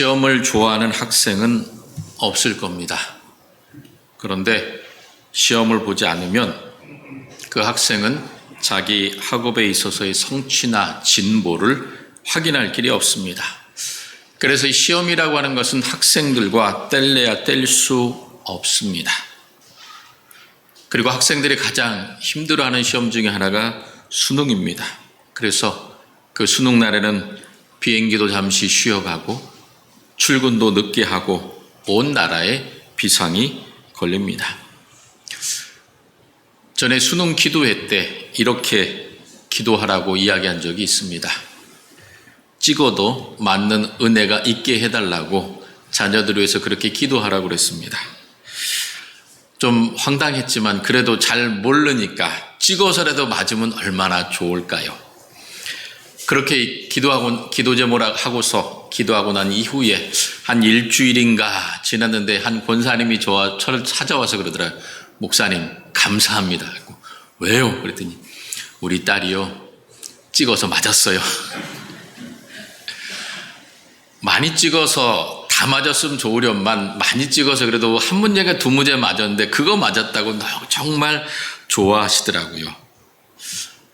시험을 좋아하는 학생은 없을 겁니다. 그런데 시험을 보지 않으면 그 학생은 자기 학업에 있어서의 성취나 진보를 확인할 길이 없습니다. 그래서 이 시험이라고 하는 것은 학생들과 뗄래야 뗄 수 없습니다. 그리고 학생들이 가장 힘들어하는 시험 중에 하나가 수능입니다. 그래서 그 수능 날에는 비행기도 잠시 쉬어가고 출근도 늦게 하고 온 나라에 비상이 걸립니다. 전에 수능 기도회 때 이렇게 기도하라고 이야기한 적이 있습니다. 찍어도 맞는 은혜가 있게 해달라고 자녀들을 위해서 그렇게 기도하라고 그랬습니다. 좀 황당했지만 그래도 잘 모르니까 찍어서라도 맞으면 얼마나 좋을까요? 그렇게 기도하고 기도 제목을 하고서 기도하고 난 이후에 한 일주일인가 지났는데 한 권사님이 저와 저를 찾아와서 그러더라고요. 목사님 감사합니다. 왜요? 그랬더니 우리 딸이요 찍어서 맞았어요. 많이 찍어서 다 맞았으면 좋으련만 많이 찍어서 그래도 한 문제가 두 문제 맞았는데 그거 맞았다고 정말 좋아하시더라고요.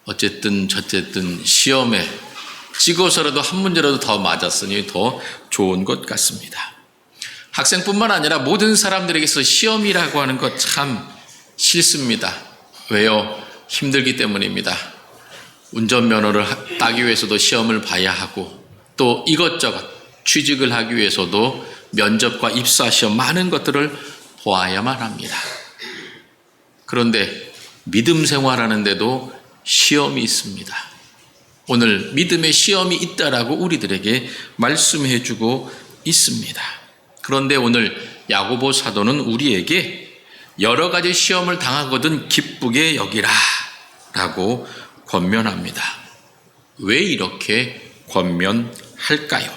어쨌든 저쨌든 시험에 찍어서라도 한 문제라도 더 맞았으니 더 좋은 것 같습니다. 학생뿐만 아니라 모든 사람들에게서 시험이라고 하는 것 참 싫습니다. 왜요? 힘들기 때문입니다. 운전면허를 따기 위해서도 시험을 봐야 하고 또 이것저것 취직을 하기 위해서도 면접과 입사 시험 많은 것들을 보아야만 합니다. 그런데 믿음 생활하는데도 시험이 있습니다. 오늘 믿음의 시험이 있다라고 우리들에게 말씀해 주고 있습니다. 그런데 오늘 야고보 사도는 우리에게 여러 가지 시험을 당하거든 기쁘게 여기라 라고 권면합니다. 왜 이렇게 권면할까요?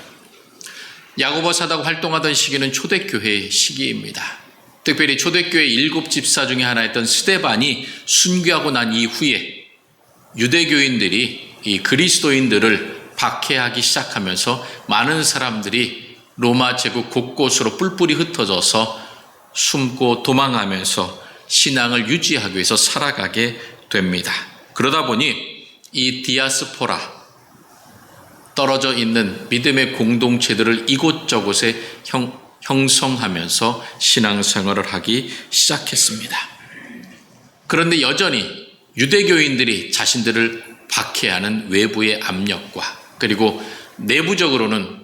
야고보 사도가 활동하던 시기는 초대교회의 시기입니다. 특별히 초대교회 일곱 집사 중에 하나였던 스데반이 순교하고 난 이후에 유대교인들이 이 그리스도인들을 박해하기 시작하면서 많은 사람들이 로마 제국 곳곳으로 뿔뿔이 흩어져서 숨고 도망하면서 신앙을 유지하기 위해서 살아가게 됩니다. 그러다 보니 이 디아스포라 떨어져 있는 믿음의 공동체들을 이곳저곳에 형, 형성하면서 신앙생활을 하기 시작했습니다. 그런데 여전히 유대교인들이 자신들을 박해하는 외부의 압력과 그리고 내부적으로는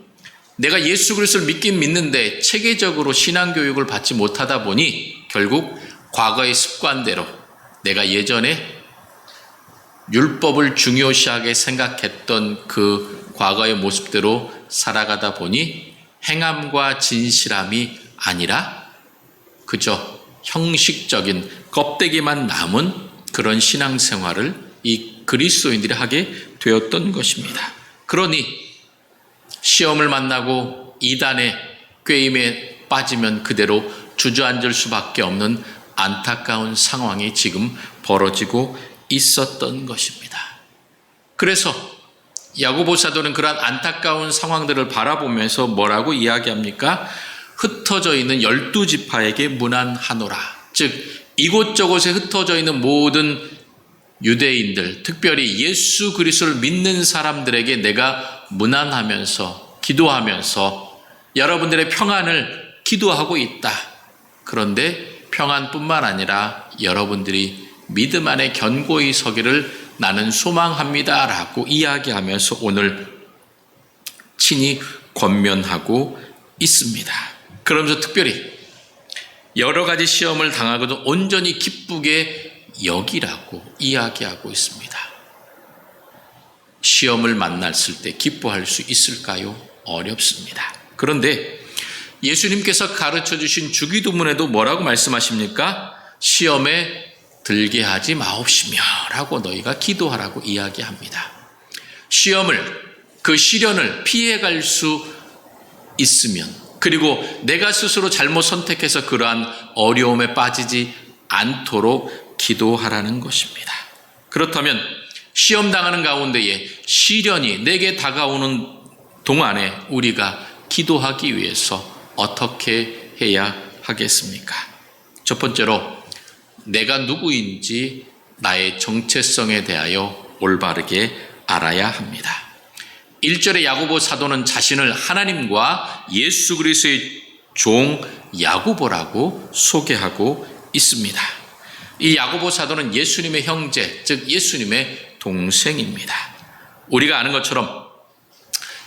내가 예수 그리스도를 믿긴 믿는데 체계적으로 신앙 교육을 받지 못하다 보니 결국 과거의 습관대로 내가 예전에 율법을 중요시하게 생각했던 그 과거의 모습대로 살아가다 보니 행함과 진실함이 아니라 그저 형식적인 껍데기만 남은 그런 신앙생활을 이 그리스도인들이 하게 되었던 것입니다. 그러니 시험을 만나고 이단의 꾀임에 빠지면 그대로 주저앉을 수밖에 없는 안타까운 상황이 지금 벌어지고 있었던 것입니다. 그래서 야고보 사도는 그러한 안타까운 상황들을 바라보면서 뭐라고 이야기합니까? 흩어져 있는 열두 지파에게 문안하노라. 즉 이곳저곳에 흩어져 있는 모든 유대인들, 특별히 예수 그리스도를 믿는 사람들에게 내가 문안하면서 기도하면서 여러분들의 평안을 기도하고 있다. 그런데 평안뿐만 아니라 여러분들이 믿음 안에 견고히 서기를 나는 소망합니다. 라고 이야기하면서 오늘 친히 권면하고 있습니다. 그러면서 특별히 여러 가지 시험을 당하고도 온전히 기쁘게 여기라고 이야기하고 있습니다. 시험을 만났을 때 기뻐할 수 있을까요? 어렵습니다. 그런데 예수님께서 가르쳐 주신 주기도문에도 뭐라고 말씀하십니까? 시험에 들게 하지 마옵시며 라고 너희가 기도하라고 이야기합니다. 시험을 그 시련을 피해갈 수 있으면 그리고 내가 스스로 잘못 선택해서 그러한 어려움에 빠지지 않도록 기도하라는 것입니다. 그렇다면 시험 당하는 가운데에 시련이 내게 다가오는 동안에 우리가 기도하기 위해서 어떻게 해야 하겠습니까? 첫 번째로 내가 누구인지 나의 정체성에 대하여 올바르게 알아야 합니다. 1절의 야고보 사도는 자신을 하나님과 예수 그리스도의 종 야고보라고 소개하고 있습니다. 이 야고보 사도는 예수님의 형제, 즉 예수님의 동생입니다. 우리가 아는 것처럼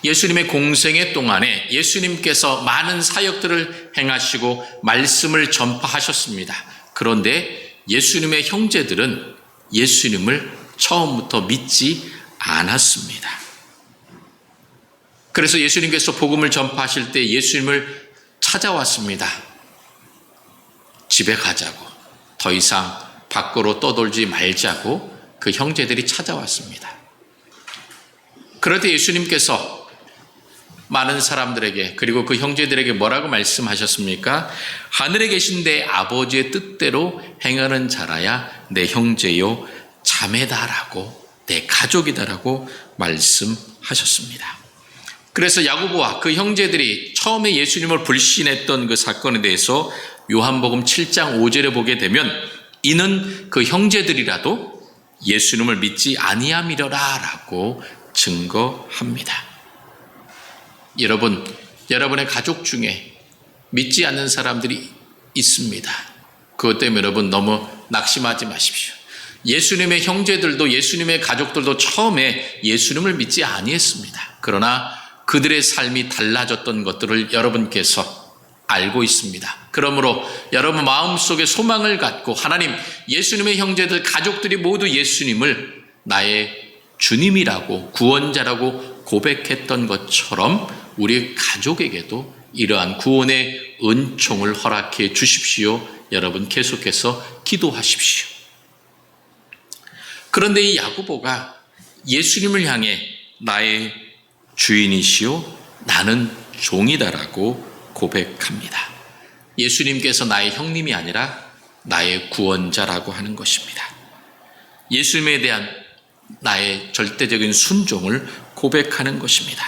예수님의 공생애 동안에 예수님께서 많은 사역들을 행하시고 말씀을 전파하셨습니다. 그런데 예수님의 형제들은 예수님을 처음부터 믿지 않았습니다. 그래서 예수님께서 복음을 전파하실 때 예수님을 찾아왔습니다. 집에 가자고. 더 이상 밖으로 떠돌지 말자고 그 형제들이 찾아왔습니다. 때 예수님께서 많은 사람들에게 그리고 그 형제들에게 뭐라고 말씀하셨습니까? 하늘에 계신 내 아버지의 뜻대로 행하는 자라야 내 형제요 자매다라고 내 가족이다라고 말씀하셨습니다. 그래서 야고보와 그 형제들이 처음에 예수님을 불신했던 그 사건에 대해서 요한복음 7장 5절에 보게 되면 이는 그 형제들이라도 예수님을 믿지 아니함이려라라고 증거합니다. 여러분, 여러분의 가족 중에 믿지 않는 사람들이 있습니다. 그것 때문에 여러분 너무 낙심하지 마십시오. 예수님의 형제들도 예수님의 가족들도 처음에 예수님을 믿지 아니했습니다. 그러나 그들의 삶이 달라졌던 것들을 여러분께서 알고 있습니다. 그러므로 여러분 마음속에 소망을 갖고 하나님 예수님의 형제들 가족들이 모두 예수님을 나의 주님이라고 구원자라고 고백했던 것처럼 우리 가족에게도 이러한 구원의 은총을 허락해 주십시오. 여러분 계속해서 기도하십시오. 그런데 이 야고보가 예수님을 향해 나의 주인이시요 나는 종이다라고 고백합니다. 예수님께서 나의 형님이 아니라 나의 구원자라고 하는 것입니다. 예수님에 대한 나의 절대적인 순종을 고백하는 것입니다.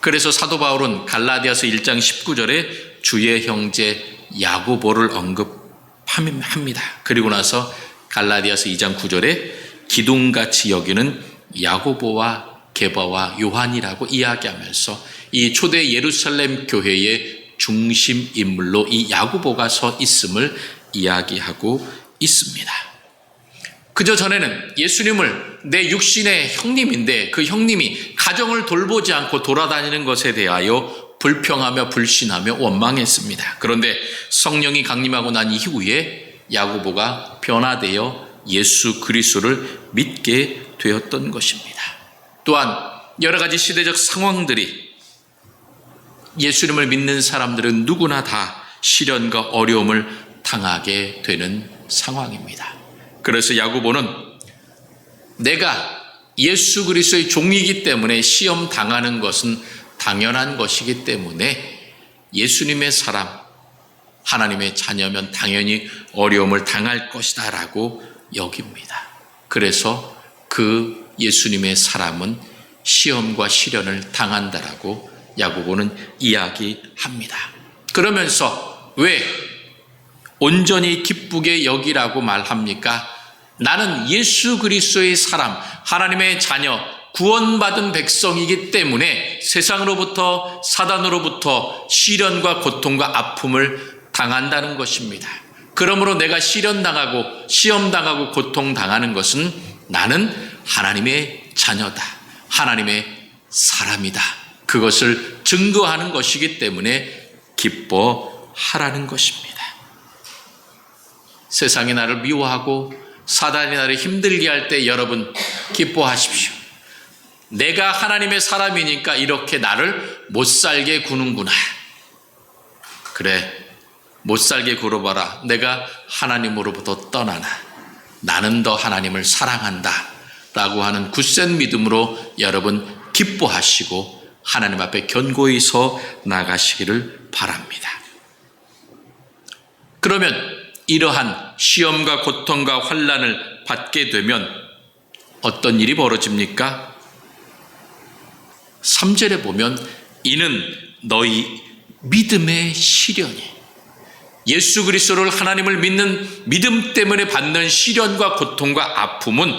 그래서 사도 바울은 갈라디아서 1장 19절에 주의 형제 야고보를 언급합니다. 그리고 나서 갈라디아서 2장 9절에 기둥같이 여기는 야고보와 게바와 요한이라고 이야기하면서 이 초대 예루살렘 교회의 중심 인물로 이 야고보가 서 있음을 이야기하고 있습니다. 그저 전에는 예수님을 내 육신의 형님인데 그 형님이 가정을 돌보지 않고 돌아다니는 것에 대하여 불평하며 불신하며 원망했습니다. 그런데 성령이 강림하고 난 이후에 야고보가 변화되어 예수 그리스도를 믿게 되었던 것입니다. 또한 여러 가지 시대적 상황들이 예수님을 믿는 사람들은 누구나 다 시련과 어려움을 당하게 되는 상황입니다. 그래서 야고보는 내가 예수 그리스도의 종이기 때문에 시험 당하는 것은 당연한 것이기 때문에 예수님의 사람, 하나님의 자녀면 당연히 어려움을 당할 것이다 라고 여깁니다. 그래서 그 예수님의 사람은 시험과 시련을 당한다라고 야고보는 이야기합니다. 그러면서 왜 온전히 기쁘게 여기라고 말합니까? 나는 예수 그리스도의 사람, 하나님의 자녀, 구원받은 백성이기 때문에 세상으로부터 사단으로부터 시련과 고통과 아픔을 당한다는 것입니다. 그러므로 내가 시련당하고 시험당하고 고통당하는 것은 나는 하나님의 자녀다. 하나님의 사람이다. 그것을 증거하는 것이기 때문에 기뻐하라는 것입니다. 세상이 나를 미워하고 사단이 나를 힘들게 할 때 여러분 기뻐하십시오. 내가 하나님의 사람이니까 이렇게 나를 못 살게 구는구나. 그래, 못 살게 굴어봐라. 내가 하나님으로부터 떠나나. 나는 더 하나님을 사랑한다. 라고 하는 굳센 믿음으로 여러분 기뻐하시고 하나님 앞에 견고히 서 나가시기를 바랍니다. 그러면 이러한 시험과 고통과 환란을 받게 되면 어떤 일이 벌어집니까? 3절에 보면 이는 너희 믿음의 시련이 예수 그리스도를 하나님을 믿는 믿음 때문에 받는 시련과 고통과 아픔은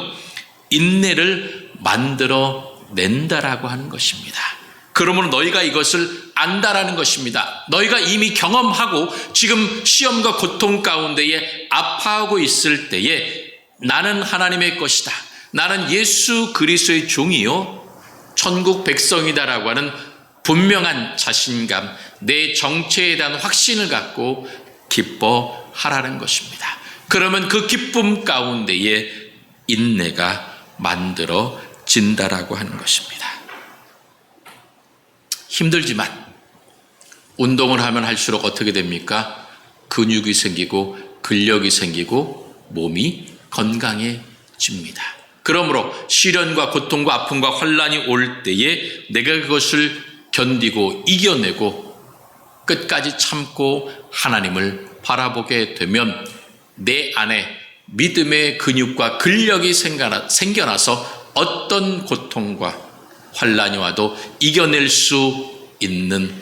인내를 만들어 낸다라고 하는 것입니다. 그러므로 너희가 이것을 안다라는 것입니다. 너희가 이미 경험하고 지금 시험과 고통 가운데에 아파하고 있을 때에 나는 하나님의 것이다. 나는 예수 그리스도의 종이요 천국 백성이다라고 하는 분명한 자신감, 내 정체에 대한 확신을 갖고 기뻐하라는 것입니다. 그러면 그 기쁨 가운데에 인내가 만들어진다라고 하는 것입니다. 힘들지만 운동을 하면 할수록 어떻게 됩니까? 근육이 생기고 근력이 생기고 몸이 건강해집니다. 그러므로 시련과 고통과 아픔과 환란이 올 때에 내가 그것을 견디고 이겨내고 끝까지 참고 하나님을 바라보게 되면 내 안에 믿음의 근육과 근력이 생겨나서 어떤 고통과 환란이 와도 이겨낼 수 있는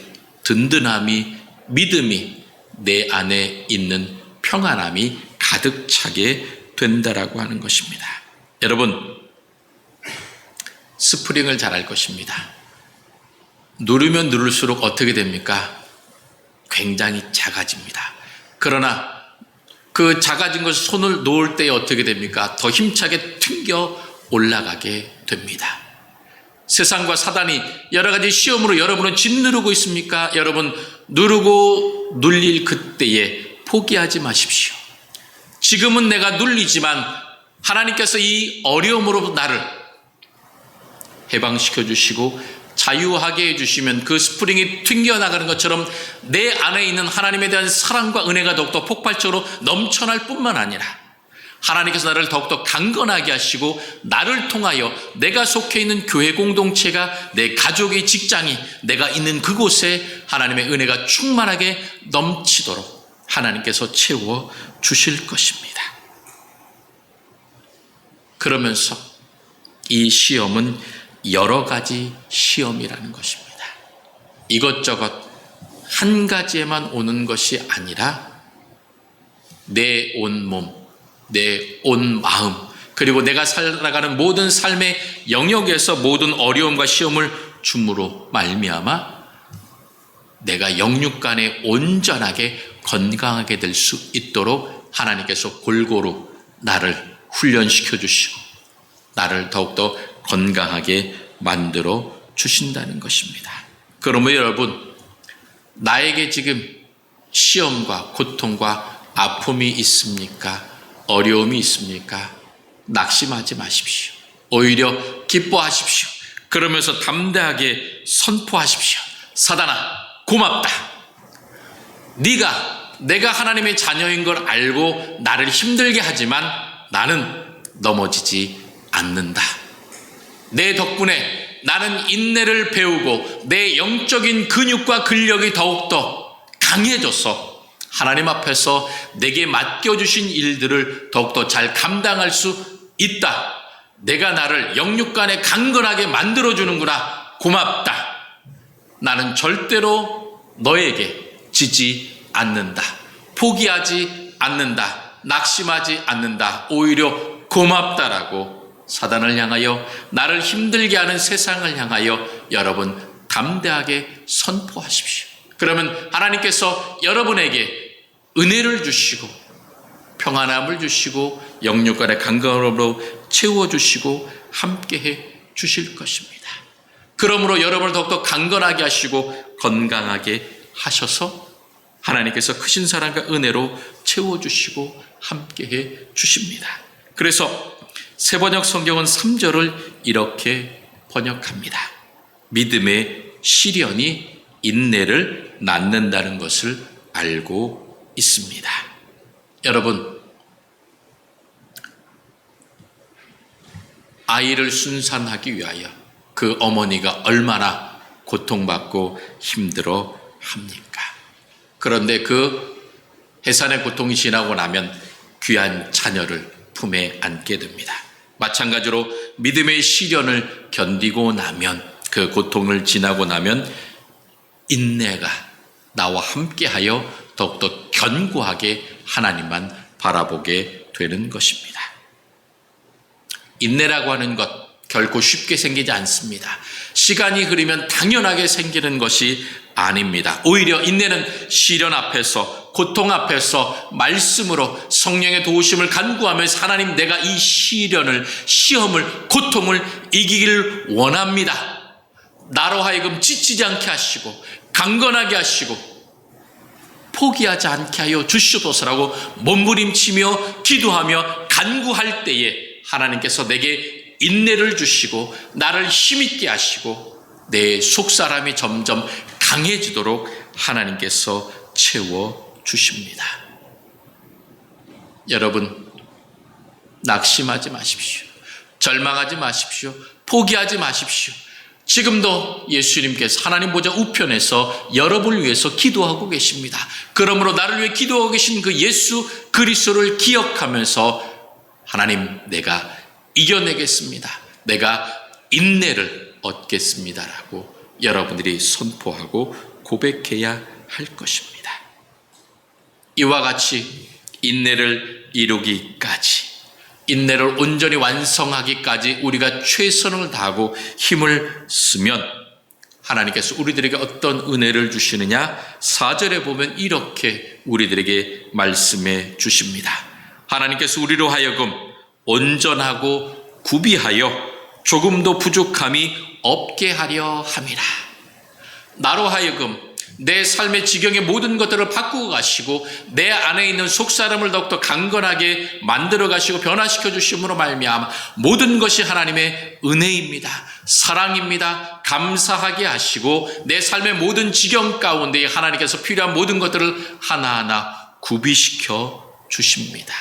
든든함이 믿음이 내 안에 있는 평안함이 가득 차게 된다라고 하는 것입니다. 여러분 스프링을 잘알 것입니다. 누르면 누를수록 어떻게 됩니까? 굉장히 작아집니다. 그러나 그 작아진 것을 손을 놓을 때 어떻게 됩니까? 더 힘차게 튕겨 올라가게 됩니다. 세상과 사단이 여러 가지 시험으로 여러분은 짓누르고 있습니까? 여러분 누르고 눌릴 그때에 포기하지 마십시오. 지금은 내가 눌리지만 하나님께서 이 어려움으로 나를 해방시켜 주시고 자유하게 해주시면 그 스프링이 튕겨나가는 것처럼 내 안에 있는 하나님에 대한 사랑과 은혜가 더욱더 폭발적으로 넘쳐날 뿐만 아니라 하나님께서 나를 더욱더 강건하게 하시고 나를 통하여 내가 속해 있는 교회 공동체가 내 가족의 직장이 내가 있는 그곳에 하나님의 은혜가 충만하게 넘치도록 하나님께서 채워 주실 것입니다. 그러면서 이 시험은 여러 가지 시험이라는 것입니다. 이것저것 한 가지에만 오는 것이 아니라 내 온 몸, 내 온 마음, 그리고 내가 살아가는 모든 삶의 영역에서 모든 어려움과 시험을 줌으로 말미암아 내가 영육간에 온전하게 건강하게 될 수 있도록 하나님께서 골고루 나를 훈련시켜 주시고 나를 더욱더 건강하게 만들어 주신다는 것입니다. 그러면 여러분, 나에게 지금 시험과 고통과 아픔이 있습니까? 어려움이 있습니까? 낙심하지 마십시오. 오히려 기뻐하십시오. 그러면서 담대하게 선포하십시오. 사단아, 고맙다. 네가 내가 하나님의 자녀인 걸 알고 나를 힘들게 하지만 나는 넘어지지 않는다. 내 덕분에 나는 인내를 배우고 내 영적인 근육과 근력이 더욱더 강해져서 하나님 앞에서 내게 맡겨주신 일들을 더욱더 잘 감당할 수 있다. 내가 나를 영육간에 강건하게 만들어주는구나. 고맙다. 나는 절대로 너에게 지지 않는다. 포기하지 않는다. 낙심하지 않는다. 오히려 고맙다라고 사단을 향하여 나를 힘들게 하는 세상을 향하여 여러분 담대하게 선포하십시오. 그러면 하나님께서 여러분에게 은혜를 주시고 평안함을 주시고 영육 간의 강건함으로 채워 주시고 함께 해 주실 것입니다. 그러므로 여러분을 더욱더 강건하게 하시고 건강하게 하셔서 하나님께서 크신 사랑과 은혜로 채워 주시고 함께 해 주십니다. 그래서 세번역 성경은 3절을 이렇게 번역합니다. 믿음의 시련이 인내를 낳는다는 것을 알고 있습니다. 여러분, 아이를 순산하기 위하여 그 어머니가 얼마나 고통받고 힘들어 합니까? 그런데 그 해산의 고통이 지나고 나면 귀한 자녀를 품에 안게 됩니다. 마찬가지로 믿음의 시련을 견디고 나면 그 고통을 지나고 나면 인내가 나와 함께하여 더욱더 견고하게 하나님만 바라보게 되는 것입니다. 인내라고 하는 것 결코 쉽게 생기지 않습니다. 시간이 흐르면 당연하게 생기는 것이 아닙니다. 오히려 인내는 시련 앞에서 고통 앞에서 말씀으로 성령의 도우심을 간구하면서 하나님 내가 이 시련을 시험을 고통을 이기길 원합니다. 나로 하여금 지치지 않게 하시고 강건하게 하시고 포기하지 않게 하여 주시옵소서라고 몸부림치며 기도하며 간구할 때에 하나님께서 내게 인내를 주시고 나를 힘있게 하시고 내 속사람이 점점 강해지도록 하나님께서 채워 주십니다. 여러분 낙심하지 마십시오. 절망하지 마십시오. 포기하지 마십시오. 지금도 예수님께서 하나님 보좌 우편에서 여러분을 위해서 기도하고 계십니다. 그러므로 나를 위해 기도하고 계신 그 예수 그리스도를 기억하면서 하나님 내가 이겨내겠습니다. 내가 인내를 얻겠습니다라고 여러분들이 선포하고 고백해야 할 것입니다. 이와 같이 인내를 이루기까지 인내를 온전히 완성하기까지 우리가 최선을 다하고 힘을 쓰면 하나님께서 우리들에게 어떤 은혜를 주시느냐? 4절에 보면 이렇게 우리들에게 말씀해 주십니다. 하나님께서 우리로 하여금 온전하고 구비하여 조금도 부족함이 없게 하려 함이라. 나로 하여금 내 삶의 지경의 모든 것들을 바꾸고 가시고 내 안에 있는 속사람을 더욱더 강건하게 만들어 가시고 변화시켜 주심으로 말미암아 모든 것이 하나님의 은혜입니다. 사랑입니다. 감사하게 하시고 내 삶의 모든 지경 가운데 하나님께서 필요한 모든 것들을 하나하나 구비시켜 주십니다.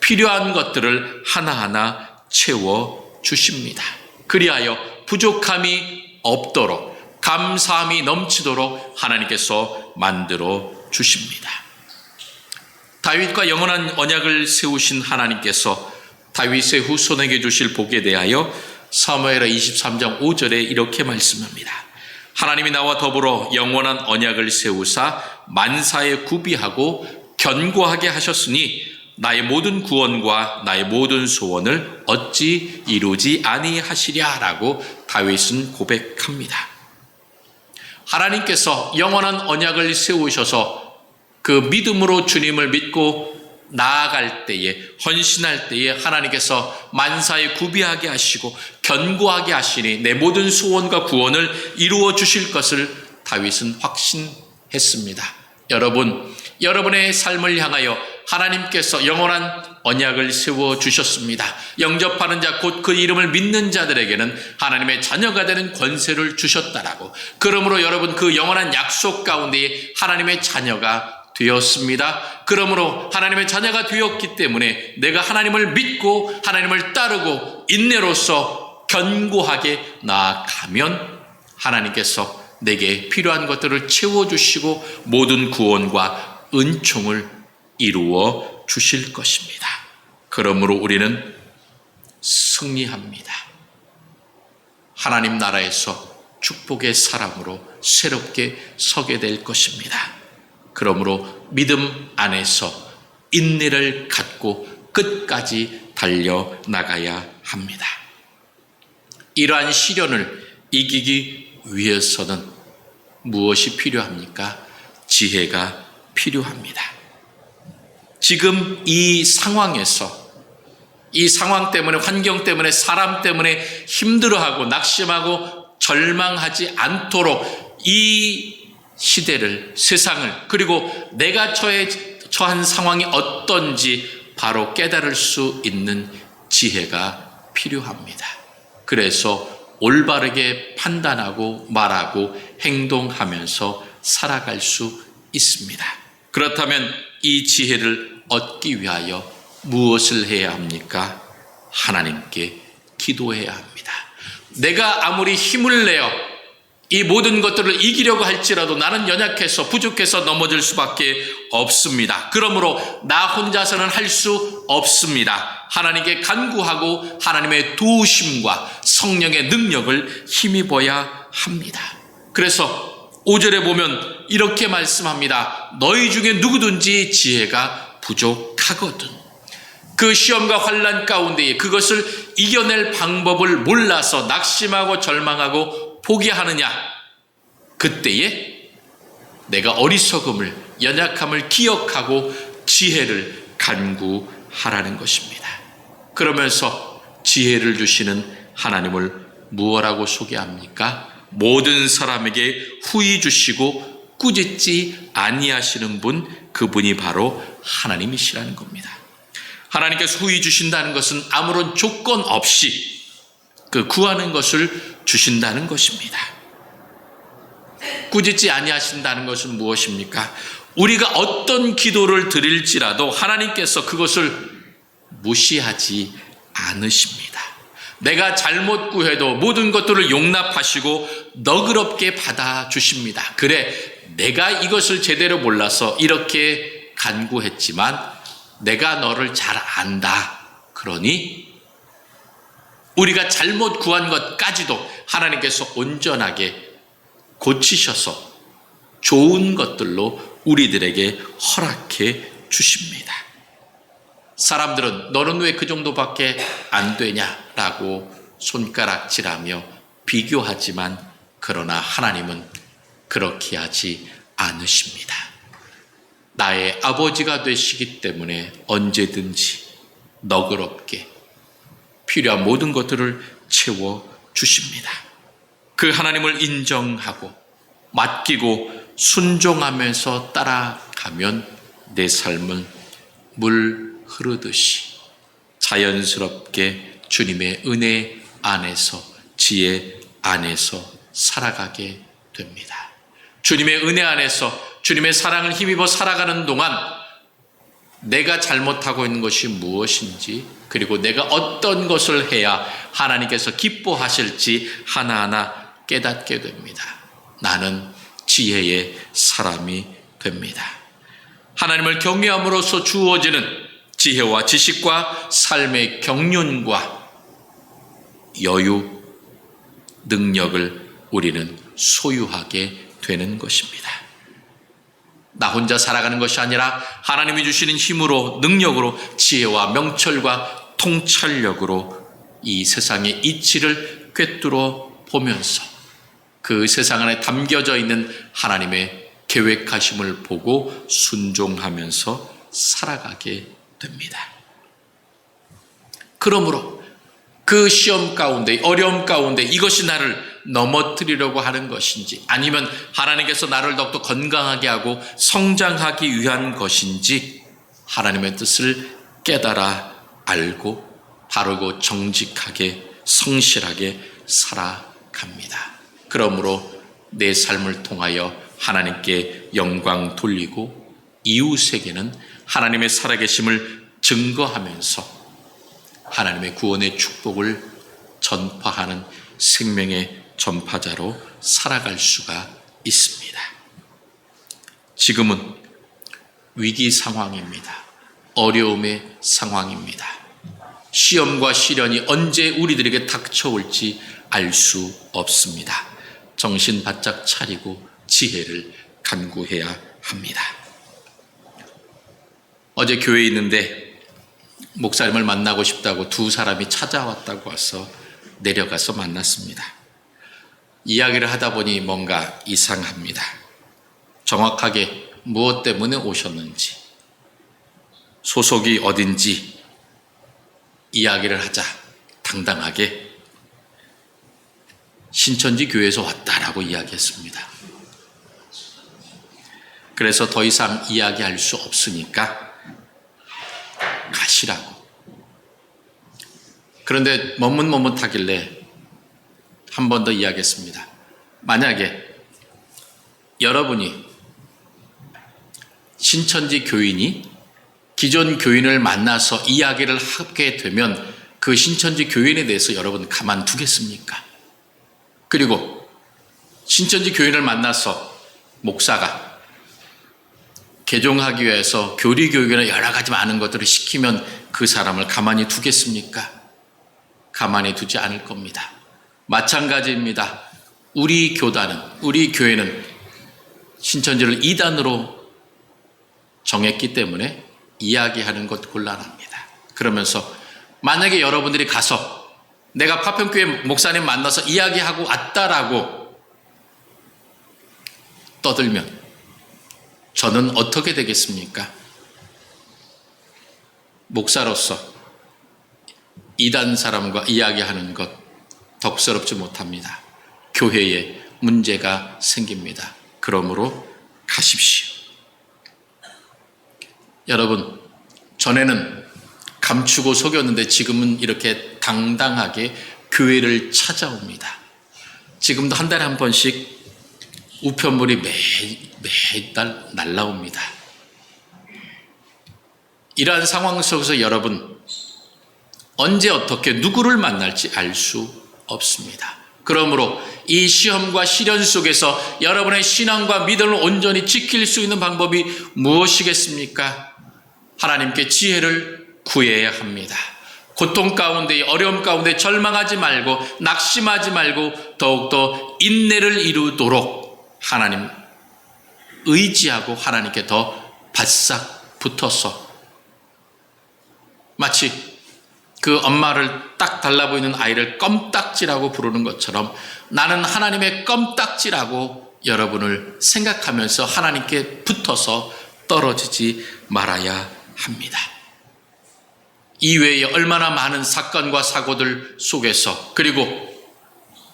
필요한 것들을 하나하나 채워 주십니다. 그리하여 부족함이 없도록 감사함이 넘치도록 하나님께서 만들어 주십니다. 다윗과 영원한 언약을 세우신 하나님께서 다윗의 후손에게 주실 복에 대하여 사무엘하 23장 5절에 이렇게 말씀합니다. 하나님이 나와 더불어 영원한 언약을 세우사 만사에 구비하고 견고하게 하셨으니 나의 모든 구원과 나의 모든 소원을 어찌 이루지 아니하시랴라고 다윗은 고백합니다. 하나님께서 영원한 언약을 세우셔서 그 믿음으로 주님을 믿고 나아갈 때에 헌신할 때에 하나님께서 만사에 구비하게 하시고 견고하게 하시니 내 모든 소원과 구원을 이루어 주실 것을 다윗은 확신했습니다. 여러분, 여러분의 삶을 향하여 하나님께서 영원한 언약을 세워 주셨습니다. 영접하는 자, 곧 그 이름을 믿는 자들에게는 하나님의 자녀가 되는 권세를 주셨다라고. 그러므로 여러분 그 영원한 약속 가운데 하나님의 자녀가 되었습니다. 그러므로 하나님의 자녀가 되었기 때문에 내가 하나님을 믿고 하나님을 따르고 인내로서 견고하게 나아가면 하나님께서 내게 필요한 것들을 채워주시고 모든 구원과 은총을 이루어 주실 것입니다. 그러므로 우리는 승리합니다. 하나님 나라에서 축복의 사람으로 새롭게 서게 될 것입니다. 그러므로 믿음 안에서 인내를 갖고 끝까지 달려 나가야 합니다. 이러한 시련을 이기기 위해서는 무엇이 필요합니까? 지혜가 필요합니다. 지금 이 상황에서 이 상황 때문에 환경 때문에 사람 때문에 힘들어하고 낙심하고 절망하지 않도록 이 시대를 세상을 그리고 내가 처해 처한 상황이 어떤지 바로 깨달을 수 있는 지혜가 필요합니다. 그래서 올바르게 판단하고 말하고 행동하면서 살아갈 수 있습니다. 그렇다면 이 지혜를 얻기 위하여 무엇을 해야 합니까? 하나님께 기도해야 합니다. 내가 아무리 힘을 내어 이 모든 것들을 이기려고 할지라도 나는 연약해서 부족해서 넘어질 수밖에 없습니다. 그러므로 나 혼자서는 할 수 없습니다. 하나님께 간구하고 하나님의 도우심과 성령의 능력을 힘입어야 합니다. 그래서 5절에 보면 이렇게 말씀합니다. 너희 중에 누구든지 지혜가 부족하거든. 그 시험과 환란 가운데에 그것을 이겨낼 방법을 몰라서 낙심하고 절망하고 포기하느냐? 그때에 내가 어리석음을 연약함을 기억하고 지혜를 간구하라는 것입니다. 그러면서 지혜를 주시는 하나님을 무엇라고 소개합니까? 모든 사람에게 후히 주시고 꾸짖지 아니하시는 분 그분이 바로 하나님이시라는 겁니다. 하나님께서 후히 주신다는 것은 아무런 조건 없이 그 구하는 것을 주신다는 것입니다. 꾸짖지 아니하신다는 것은 무엇입니까? 우리가 어떤 기도를 드릴지라도 하나님께서 그것을 무시하지 않으십니다. 내가 잘못 구해도 모든 것들을 용납하시고 너그럽게 받아주십니다. 그래, 내가 이것을 제대로 몰라서 이렇게 간구했지만 내가 너를 잘 안다. 그러니 우리가 잘못 구한 것까지도 하나님께서 온전하게 고치셔서 좋은 것들로 우리들에게 허락해 주십니다. 사람들은 너는 왜 그 정도밖에 안 되냐라고 손가락질하며 비교하지만 그러나 하나님은 그렇게 하지 않으십니다. 나의 아버지가 되시기 때문에 언제든지 너그럽게 필요한 모든 것들을 채워 주십니다. 그 하나님을 인정하고 맡기고 순종하면서 따라가면 내 삶은 물 흐르듯이 자연스럽게 주님의 은혜 안에서 지혜 안에서 살아가게 됩니다. 주님의 은혜 안에서 주님의 사랑을 힘입어 살아가는 동안 내가 잘못하고 있는 것이 무엇인지 그리고 내가 어떤 것을 해야 하나님께서 기뻐하실지 하나하나 깨닫게 됩니다. 나는 지혜의 사람이 됩니다. 하나님을 경외함으로써 주어지는 지혜와 지식과 삶의 경륜과 여유, 능력을 우리는 소유하게 되는 것입니다. 나 혼자 살아가는 것이 아니라 하나님이 주시는 힘으로, 능력으로, 지혜와 명철과 통찰력으로 이 세상의 이치를 꿰뚫어 보면서 그 세상 안에 담겨져 있는 하나님의 계획하심을 보고 순종하면서 살아가게 됩니다. 그러므로 그 시험 가운데, 어려움 가운데 이것이 나를 넘어뜨리려고 하는 것인지 아니면 하나님께서 나를 더욱더 건강하게 하고 성장하기 위한 것인지 하나님의 뜻을 깨달아 알고 바르고 정직하게 성실하게 살아갑니다. 그러므로 내 삶을 통하여 하나님께 영광 돌리고 이웃에게는 하나님의 살아계심을 증거하면서 하나님의 구원의 축복을 전파하는 생명의 전파자로 살아갈 수가 있습니다. 지금은 위기 상황입니다. 어려움의 상황입니다. 시험과 시련이 언제 우리들에게 닥쳐올지 알 수 없습니다. 정신 바짝 차리고 지혜를 간구해야 합니다. 어제 교회에 있는데 목사님을 만나고 싶다고 두 사람이 찾아왔다고 와서 내려가서 만났습니다. 이야기를 하다 보니 뭔가 이상합니다. 정확하게 무엇 때문에 오셨는지, 소속이 어딘지 이야기를 하자 당당하게 신천지 교회에서 왔다라고 이야기했습니다. 그래서 더 이상 이야기할 수 없으니까 가시라고. 그런데 머뭇머뭇하길래 한 번 더 이야기했습니다. 만약에 여러분이 신천지 교인이 기존 교인을 만나서 이야기를 하게 되면 그 신천지 교인에 대해서 여러분 가만두겠습니까? 그리고 신천지 교인을 만나서 목사가 개종하기 위해서 교리 교육이나 여러 가지 많은 것들을 시키면 그 사람을 가만히 두겠습니까? 가만히 두지 않을 겁니다. 마찬가지입니다. 우리 교단은, 우리 교회는 신천지를 2단으로 정했기 때문에 이야기하는 것 곤란합니다. 그러면서 만약에 여러분들이 가서 내가 파평교회 목사님 만나서 이야기하고 왔다라고 떠들면 저는 어떻게 되겠습니까? 목사로서 이단 사람과 이야기하는 것 덕스럽지 못합니다. 교회에 문제가 생깁니다. 그러므로 가십시오. 여러분, 전에는 감추고 속였는데 지금은 이렇게 당당하게 교회를 찾아옵니다. 지금도 한 달에 한 번씩 우편물이 매, 매달 날라옵니다. 이러한 상황 속에서 여러분, 언제 어떻게 누구를 만날지 알 수 없습니다. 그러므로 이 시험과 시련 속에서 여러분의 신앙과 믿음을 온전히 지킬 수 있는 방법이 무엇이겠습니까? 하나님께 지혜를 구해야 합니다. 고통 가운데, 어려움 가운데 절망하지 말고, 낙심하지 말고, 더욱더 인내를 이루도록 하나님 의지하고 하나님께 더 바싹 붙어서 마치 그 엄마를 딱 달라 보이는 아이를 껌딱지라고 부르는 것처럼 나는 하나님의 껌딱지라고 여러분을 생각하면서 하나님께 붙어서 떨어지지 말아야 합니다. 이외에 얼마나 많은 사건과 사고들 속에서 그리고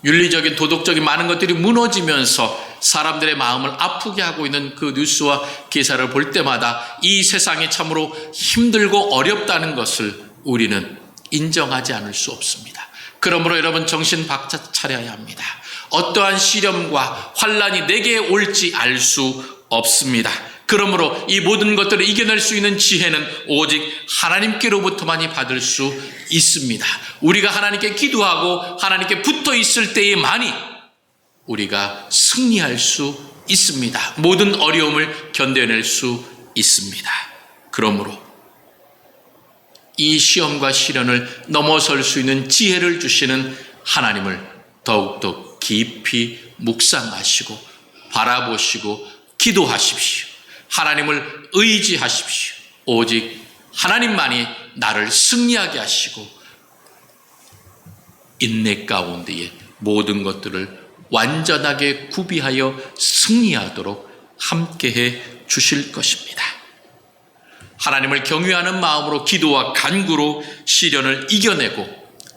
윤리적인 도덕적인 많은 것들이 무너지면서 사람들의 마음을 아프게 하고 있는 그 뉴스와 기사를 볼 때마다 이 세상이 참으로 힘들고 어렵다는 것을 우리는 인정하지 않을 수 없습니다. 그러므로 여러분 정신 박차 차려야 합니다. 어떠한 시련과 환란이 내게 올지 알 수 없습니다. 그러므로 이 모든 것들을 이겨낼 수 있는 지혜는 오직 하나님께로부터만이 받을 수 있습니다. 우리가 하나님께 기도하고 하나님께 붙어 있을 때에만이 우리가 승리할 수 있습니다. 모든 어려움을 견뎌낼 수 있습니다. 그러므로 이 시험과 시련을 넘어설 수 있는 지혜를 주시는 하나님을 더욱더 깊이 묵상하시고 바라보시고 기도하십시오. 하나님을 의지하십시오. 오직 하나님만이 나를 승리하게 하시고 인내 가운데에 모든 것들을 완전하게 구비하여 승리하도록 함께해 주실 것입니다. 하나님을 경외하는 마음으로 기도와 간구로 시련을 이겨내고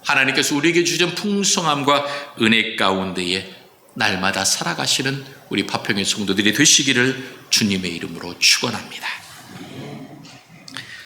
하나님께서 우리에게 주신 풍성함과 은혜 가운데에 날마다 살아가시는 우리 파평의 성도들이 되시기를 주님의 이름으로 축원합니다.